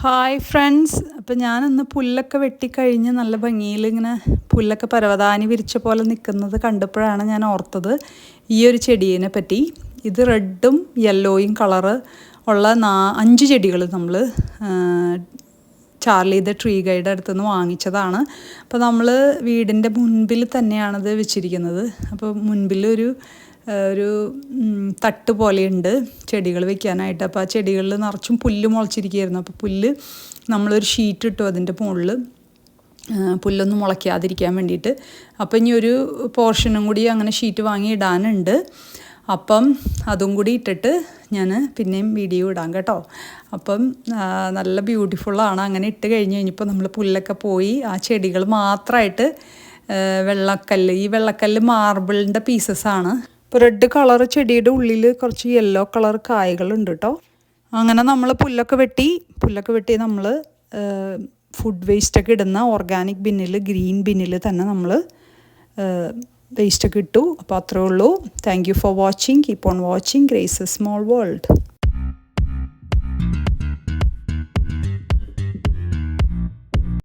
Hi friends അപ്പം ഞാനിന്ന് പുല്ലൊക്കെ വെട്ടിക്കഴിഞ്ഞ് നല്ല ഭംഗിയിൽ ഇങ്ങനെ പുല്ലൊക്കെ പരവതാനി വിരിച്ച പോലെ നിൽക്കുന്നത് കണ്ടപ്പോഴാണ് ഞാൻ ഓർത്തത് ഈ ഒരു ചെടീനെ പറ്റി. ഇത് റെഡും യെല്ലോയും കളറ് ഉള്ള നാ അഞ്ച് ചെടികൾ നമ്മൾ ചാർലി ദ ട്രീ ഗൈഡ് അടുത്ത് നിന്ന് വാങ്ങിച്ചതാണ്. അപ്പോൾ നമ്മൾ വീടിന്റെ മുൻപിൽ തന്നെയാണത് വെച്ചിരിക്കുന്നത്. അപ്പോൾ മുൻപിൽ ഒരു ഒരു തട്ട് പോലെയുണ്ട് ചെടികൾ വെക്കാനായിട്ട്. അപ്പോൾ ആ ചെടികളിൽ നിറച്ചും പുല്ല് മുളച്ചിരിക്കുകയായിരുന്നു. അപ്പോൾ പുല്ല് നമ്മളൊരു ഷീറ്റ് ഇട്ടു അതിന്റെ മുകളിൽ. പുല്ലൊന്നും മുളയ്ക്കാതിരിക്കാൻ വേണ്ടിയിട്ട്. അപ്പം ഇനി ഒരു പോർഷനും കൂടി അങ്ങനെ ഷീറ്റ് വാങ്ങി ഇടാനുണ്ട്. അപ്പം അതും കൂടി ഇട്ടിട്ട് ഞാൻ പിന്നെയും വീഡിയോ ഇടാം കേട്ടോ. അപ്പം നല്ല ബ്യൂട്ടിഫുള്ളാണ് അങ്ങനെ ഇട്ട് കഴിഞ്ഞ് കഴിഞ്ഞപ്പോൾ നമ്മൾ പുല്ലൊക്കെ പോയി ആ ചെടികൾ മാത്രമായിട്ട് വെള്ളക്കല്ല്. ഈ വെള്ളക്കല്ല് മാർബിളിന്റെ പീസസ്സാണ് ഇപ്പോൾ റെഡ് കളർ ചെടിയുടെ ഉള്ളിൽ കുറച്ച് യെല്ലോ കളർ കായകളുണ്ട് കേട്ടോ അങ്ങനെ നമ്മൾ പുല്ലൊക്കെ വെട്ടി പുല്ലൊക്കെ വെട്ടി നമ്മൾ ഫുഡ് വേസ്റ്റൊക്കെ ഇടുന്ന ഓർഗാനിക് ബിന്നിൽ ഗ്രീൻ ബിന്നിൽ തന്നെ നമ്മൾ വേസ്റ്റൊക്കെ ഇട്ടു. അപ്പോൾ അത്രേ ഉള്ളൂ. Thank you for watching keep on watching Grace a small world